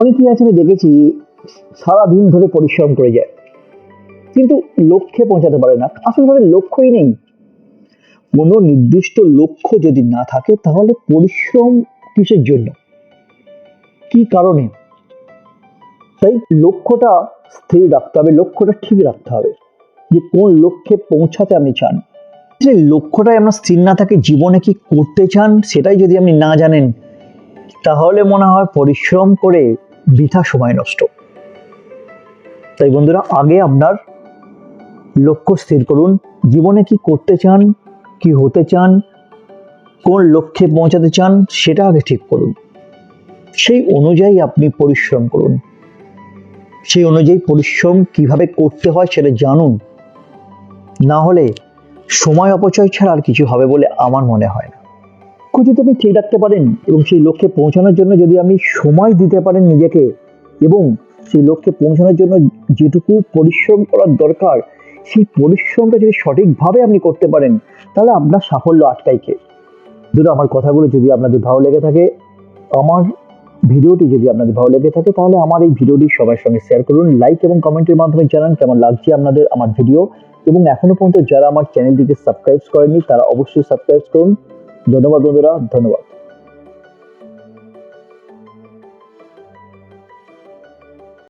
অনেকেই আছে আমি দেখেছি, সারাদিন ধরে পরিশ্রম করে যায়। কিন্তু লক্ষ্যে পৌঁছাতে পারে না। আসলে তাদের লক্ষ্যই নেই। কোনো নির্দিষ্ট লক্ষ্য যদি না থাকে, তাহলে পরিশ্রম কিসের জন্য? কি কারণে? তাই লক্ষ্যটা স্থির রাখতে হবে, লক্ষ্যটা ঠিক রাখতে হবে। যে কোন লক্ষ্যে পৌঁছাতে আপনি চান। যে লক্ষ্যটাই আপনার স্থির না থাকে জীবনে কি করতে চান, সেটাই যদি আপনি না জানেন, তাহলে মনে হয় পরিশ্রম করে বৃথা সময় নষ্ট। তাই বন্ধুরা, আগে আপনার লক্ষ্য স্থির করুন, জীবনে কি করতে চান, কি হতে চান, কোন লক্ষ্যে পৌঁছাতে চান, সেটা আগে ঠিক করুন। সেই অনুযায়ী আপনি পরিশ্রম করুন। সেই অনুযায়ী পরিশ্রম কীভাবে করতে হয় সেটা জানুন। না হলে সময় অপচয় ছাড়া আর কিছু হবে বলে আমার মনে হয় না। লক্ষ্য যদি আপনি ঠিক রাখতে পারেন এবং সেই লক্ষ্যে পৌঁছানোর জন্য যদি আপনি সময় দিতে পারেন নিজেকে এবং সেই লক্ষ্যে পৌঁছানোর জন্য যেটুকু পরিশ্রম করার দরকার, সেই পরিশ্রমটা যদি সঠিকভাবে আপনি করতে পারেন, তাহলে আপনার সাফল্য আটকাইকে দুটো আমার কথাগুলো যদি আপনাদের ভালো লেগে থাকে, আমার ভিডিওটি যদি আপনাদের ভালো লেগে থাকে, তাহলে আমার এই ভিডিওটি সবার সঙ্গে শেয়ার করুন লাইক এবং কমেন্টের মাধ্যমে জানান কেমন লাগছে আপনাদের, আমার ভিডিও। এবং এখনও পর্যন্ত যারা আমার চ্যানেলটিকে সাবস্ক্রাইব করেনি তারা অবশ্যই সাবস্ক্রাইব করুন। ধন্যবাদ বন্ধুরা ধন্যবাদ